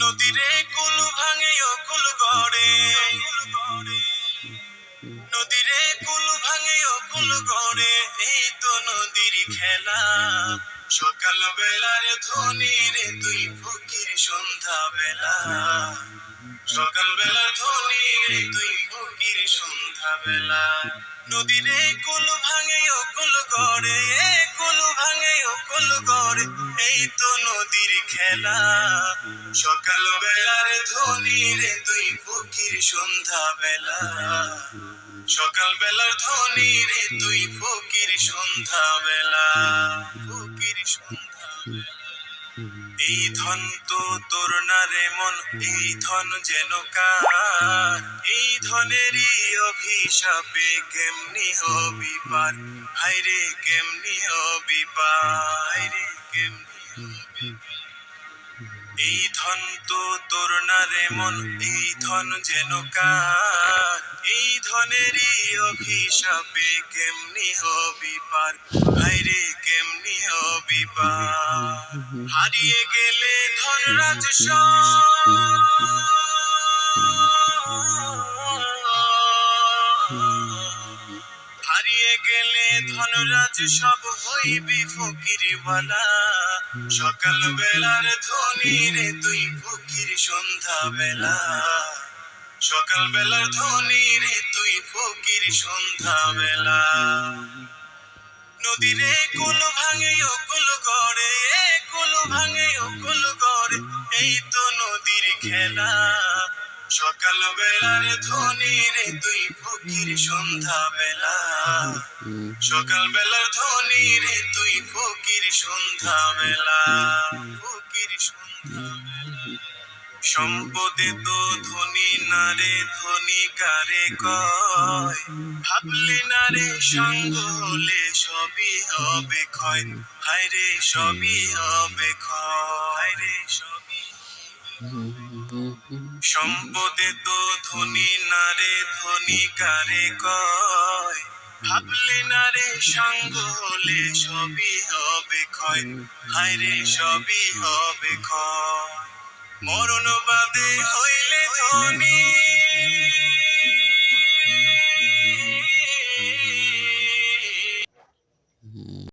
নদীরে কুল ভাঙে অকুল গড়ে। নদীরে কুল ভাঙে ও গড়ে, এই তো নদীর খেলা। সকাল বেলার ধ্বনি রে তুই ফকির সন্ধ্যা বেলা সকাল বেলার ধ্বনি তুই ফকির সন্ধ্যা বেলা নদীরে কুল ভাঙে ও কুল গড়ে কুল ভাঙে ও কুল গড়ে, এই তো নদীর খেলা। সকাল বেলার ধ্বনি রে তুই ফকির সন্ধ্যা বেলা সকাল বেলার ধ্বনি রে তুই ফকির সন্ধ্যা বেলা ফকির সন্ধ্যা বেলা এই ধন তো তোর না রে মন এই ধন যেন কার? এই ধনেরই অভিশাপে কেমনি হবি পার? হাইরে কেমনি হবি পার? কেমনি? এই ধন তো তোর না রে মন এই ধন যেন কার? এই ধনেরই অভিশাপে কেমনি হবি পার? হাইরে কেমনি হবি পার? হারিয়ে গেলে ধনরাজ হারিয়ে গেলে ধনরাজ সব হইবি ফকিরওয়ালা। সকাল বেলার ধনী রে তুই ফকির সন্ধ্যা বেলা সকাল বেলার ধনী রে, তুই ফকির সন্ধ্যা বেলা নদীরে কুল ভাঙে, ও কুল গড়ে কুল ভাঙে, ও কুল গড়ে, এই তো নদীর খেলা। সকাল বেলার ধনী রে, তুই ফকির সন্ধ্যা বেলা সকাল বেলার ধনী রে, তুই ফকির সন্ধ্যা বেলা ফকির সন্ধ্যা সম্পদে তো ধনী না রে ধনী কারে কয়? ভাবলি না রে সঙ্গ হলে সবই হবে ক্ষয়। হায় রে, সবই হবে ক্ষয়। রে সম্পদে তো ধনী না রে ধনী কারে কয়? ভাবলি না রে সঙ্গ হলে সবই হবে ক্ষয়। হায় রে, সবই হবে ক্ষয়। মরণ বাদে হইলে ধনী।